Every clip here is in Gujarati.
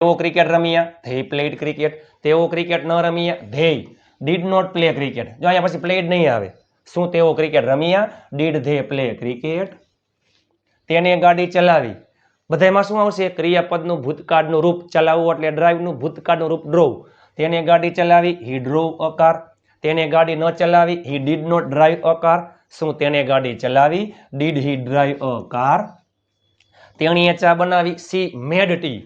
તેઓ ક્રિકેટ રમ્યા ધેય પ્લેડ ક્રિકેટ તેઓ ક્રિકેટ ન રમ્યા they. Did not play cricket જો અહીંયા પછી પ્લેડ નહીં આવે, શું તેઓ ક્રિકેટ રમ્યા? ડીડ ધે પ્લે ક્રિકેટ તેને ગાડી ચલાવી. બધામાં શું આવશે? ક્રિયાપદનું ભૂતકાળનું રૂપ ચલાવવું એટલે ડ્રાઈવનું ભૂતકાળનું રૂપ ડ્રોવ તેને ગાડી ચલાવી હી ડ્રોવ અ કાર તેને ગાડી ન ચલાવી he did not drive a car શું તેને ગાડી ચલાવી? Did he drive a car તેણીએ ચા બનાવી સી મેડ ટી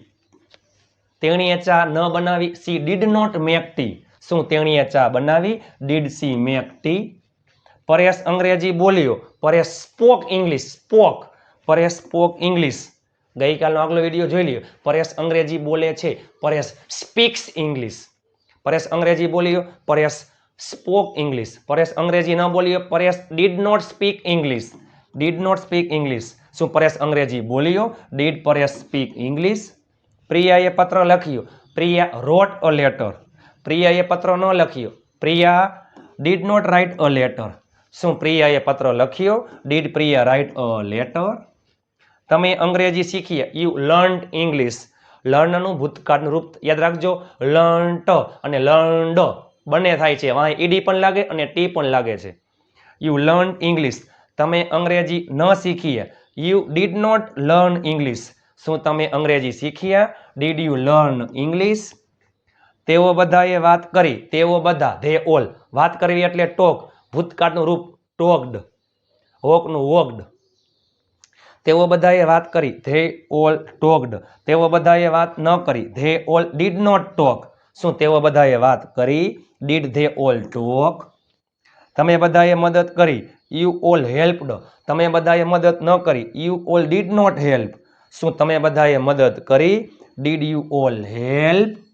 તેણીએ ચા ન બનાવી, she did not make tea. શું તેણીએ ચા બનાવી? Did she make tea. Paresh અંગ્રેજી બોલ્યો, Paresh spoke English, spoke. Paresh spoke English. ગઈકાલનો આગલો વીડિયો જોઈ લ્યો. પરેશ અંગ્રેજી બોલે છે, પરેશ સ્પીક્સ ઇંગ્લિશ. પરેશ અંગ્રેજી બોલ્યો, પરેશ સ્પોક ઇંગ્લિશ. પરેશ અંગ્રેજી ન બોલ્યો, Paresh did not speak English. Did not speak English. શું પરેશ અંગ્રેજી બોલ્યો, ડીડ પરેશ સ્પીક ઇંગ્લિશ. પ્રિયાએ પત્ર લખ્યો. પ્રિયા રોટ અ લેટર પ્રિયાએ પત્ર ન લખ્યો. Priya did not write a letter શું પ્રિયાએ પત્ર લખ્યો? Did Priya write a letter તમે અંગ્રેજી શીખીએ. યુ લર્ન ઇંગ્લિશ લર્નનું ભૂતકાળનું રૂપ યાદ રાખજો. લર્ન્ટ અને લર્ન્ડ બંને થાય છે. વાંહે ઈડી પણ લાગે અને ટી પણ લાગે છે. યુ લર્ન ઇંગ્લિશ તમે અંગ્રેજી ન શીખીએ. You did not learn English શું તમે અંગ્રેજી શીખ્યા? ડીડ યુ લર્ન ઇંગ્લિશ તેઓ બધાએ વાત કરી. તેઓ બધા ધે ઓલ વાત કરવી એટલે ટોક. ભૂતકાળનું રૂપ ટોકડ હોકનું વોકડ. તેઓ બધાએ વાત કરી. They all talked. તેઓ બધાએ વાત ન કરી. They all did not talk શું તેઓ બધાએ વાત કરી? ડીડ ધે ઓલ ટોક તમે બધાએ મદદ કરી. યુ ઓલ હેલ્પડ તમે બધાએ મદદ ન કરી. You all did not help શું તમે બધાએ મદદ કરી? Did you all help